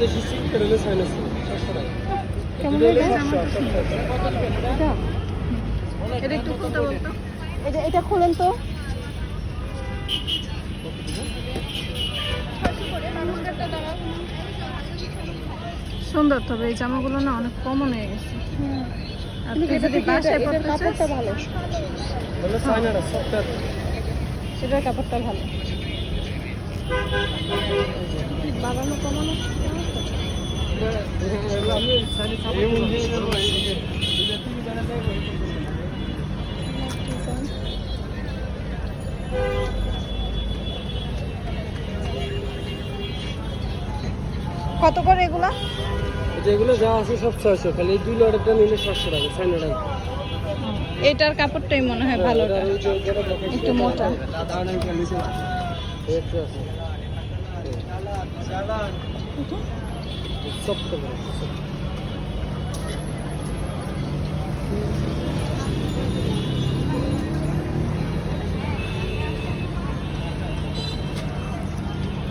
Silk এটা হলো টাকা কেমন এটা? একটু খুলতে বলতো। এটা এটা খোলেন তো। সুন্দর তবে এই জামাগুলো না অনেক কমন হয়ে গেছে। কাপড়টা ভালো। সেটার কাপড়টা ভালো। বাগানো কমানো কত করে এগুলা? যেগুলো যা আছে সব ছয়শো খালি এই দুই লটেরটা নিলে সাতশো টাকা চায়না টাকা এটার কাপড়টাই মনে হয় ভালো একটু মোটা। একটু আছে সফট